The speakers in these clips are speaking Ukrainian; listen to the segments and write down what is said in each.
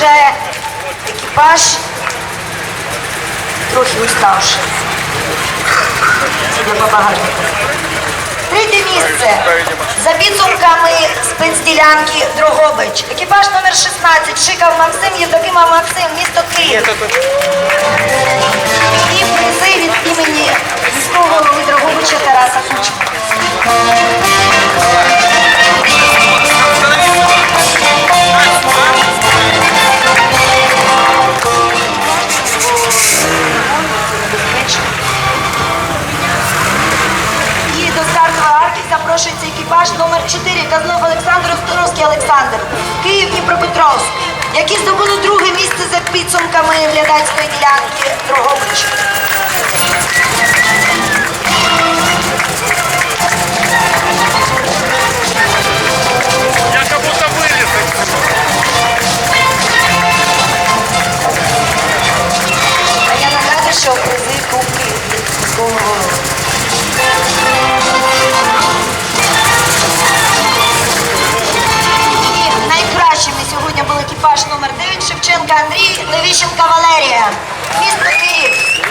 вже екіпаж трохи уставший. Я побагато. Третє місце. За підсумками спецділянки Дрогович. Екіпаж номер 16 Шикав Максим, Євдокимов Максим, місто Київ. Олександр Островський Олександр, Київ Дніпропетровськ, які здобули друге місце за підсумками глядацької ділянки Дрогобич. Я нагадую, що призи кубки міського голови. Місто Київ.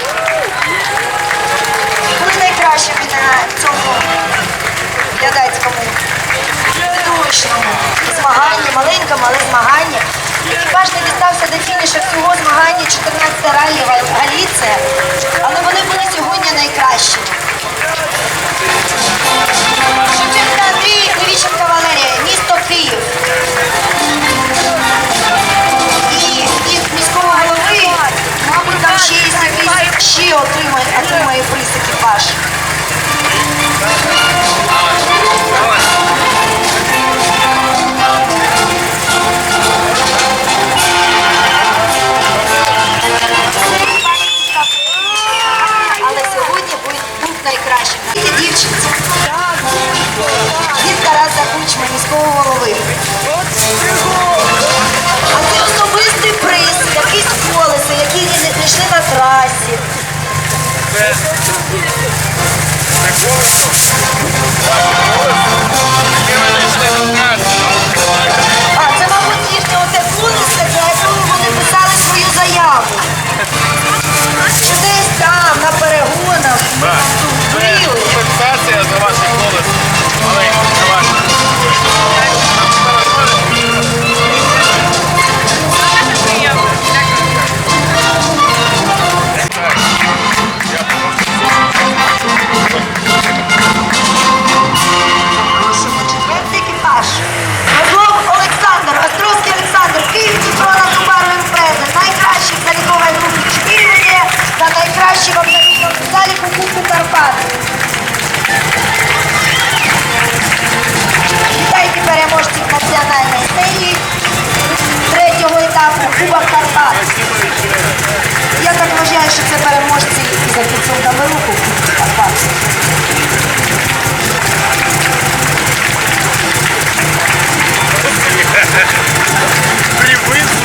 Були найкращими на цьому глядацькому видовищному змаганні, маленькому, але змаганні. Екіпаж не дістався до фінішу всього змагання 14 ралі Галіція, А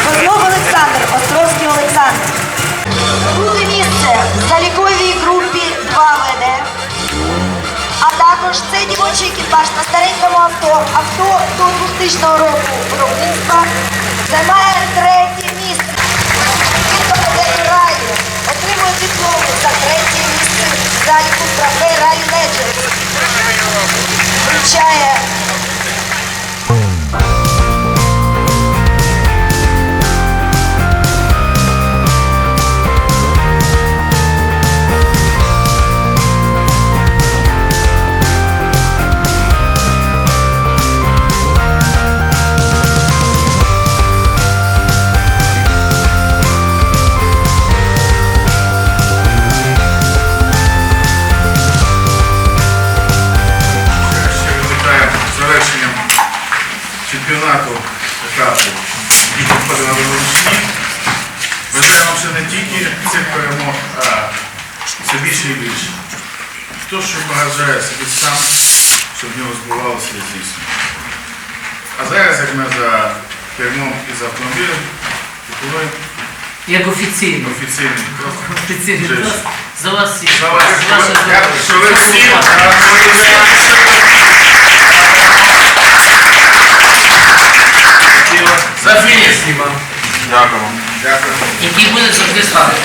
Козлов Олександр, Островський Олександр. Друге місце в заліковій групі 2 ВД. А також це дівочий екіпаж на старенькому авто, авто до 2000 року виробництва, займає третє чемпіонату етапу дітей входили на. Бажаємо не тільки цих перемог, а все більше і більше. Хто що бажає собі сам, щоб в нього збувалося і. А зараз, як ми за кермом із автомобілем, пропоную Як офіційно. офіційний. Офіційно. За вас всіх. За вас, дякую, що ви всі здоров'я. всім вам. Дякую. Дякую. Який буде завжди славити.